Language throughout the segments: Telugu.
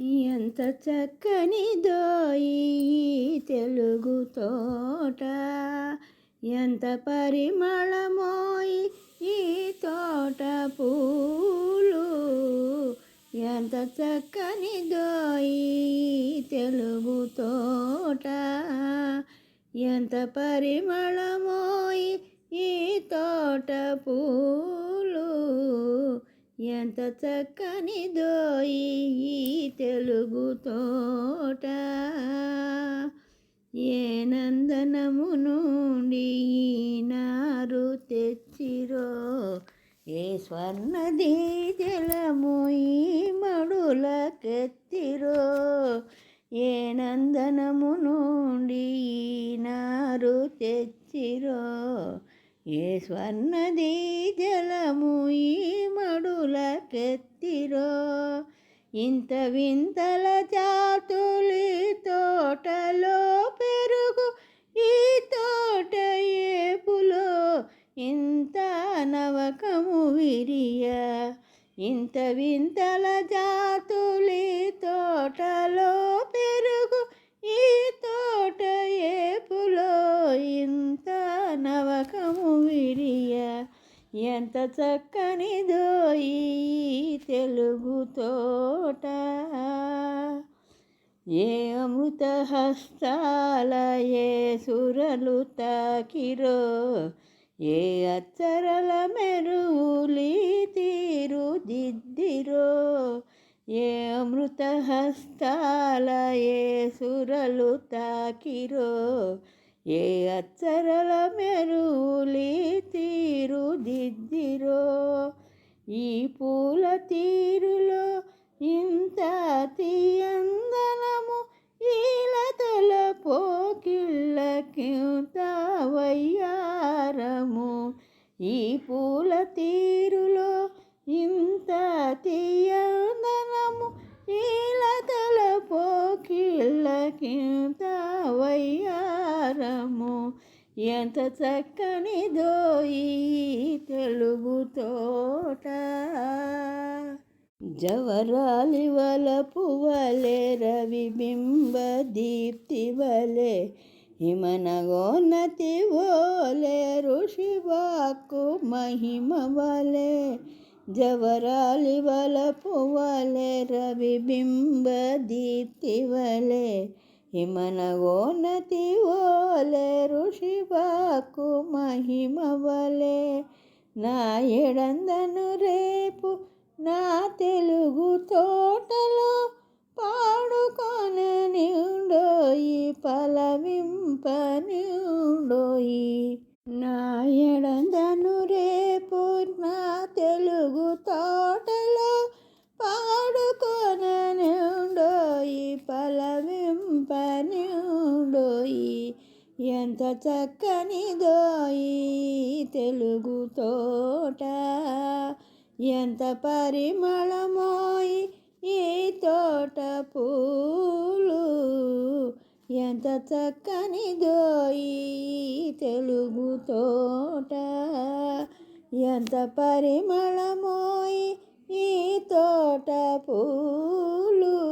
ఎంత చక్కని దోయి తెలుగు తోట. ఎంత పరిమళమోయి ఈ తోట పూలు. ఎంత చక్కని దోయి తెలుగు తోట. ఎంత పరిమళమోయి ఈ తోట పూలు. ఎంత చక్కని దోయి ఈ తోట ఏ నందనము నుండి నారు తెచ్చిరో? ఏ స్వర్ణది జలము ఈ మడులకెత్తిరో? ఏ నందనము నుండి నారు తెచ్చిరో? ఏ స్వర్ణది జలము ఈ మడులకెత్తిరో? ఇంత వింతల చాతులి తోటలో పెరుగు ఈ తోట ఏపులో ఇంత నవకము విరియ? ఇంత వింతల జాతులి తోటలో ఎంత చక్కని తెలుగు తోట. ఏ అమృత హస్తాల ఏ సురలు తాకిరో ఏ అచ్చరల మెరువులి తీరు దిద్దిరో. ఏ అమృత హస్తాల ఏ సురలు తాకిరో ఏ అచ్చరల మెరులి తీరు దిద్దిరో? ఈ పూల తీరులో ఇంత తీయందనము ఈలతల పోకిళ్ళకింతవయ్యారము. ఈ పూల తీరులో ఇంత తీయందనము ఈలతల పోకిళ్ళకింత వయ్యారము ఎంత చక్కనిదో ఈ తెలుగు తోట. జవరాలి వలపు వలె రవిబింబ దీప్తి వలె హిమనగోన్నతి ఓలే ఋషి వాక్కు మహిమ వలె జవరాలి వలపు వలె రవిబింబ దీప్తి వలె హిమనగోన్నతి ఓలే ఋషి మహిమవలే నా ఎడందను రేపు నా తెలుగు తోటలో పాడుకొననిండోయి పలవింపనిండోయి నా ఎడందను రేపు నా పలవింపనిండోయి ఎంత చక్కని దోయి తెలుగు తోట. ఎంత పరిమళమోయి ఈ తోట పూలు. ఎంత చక్కని దోయి తెలుగు తోట. ఎంత పరిమళమోయి ఈ తోట పూలు.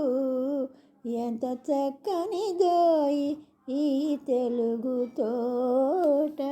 ఎంత చక్కని దోయి ఈ తెలుగు తోట.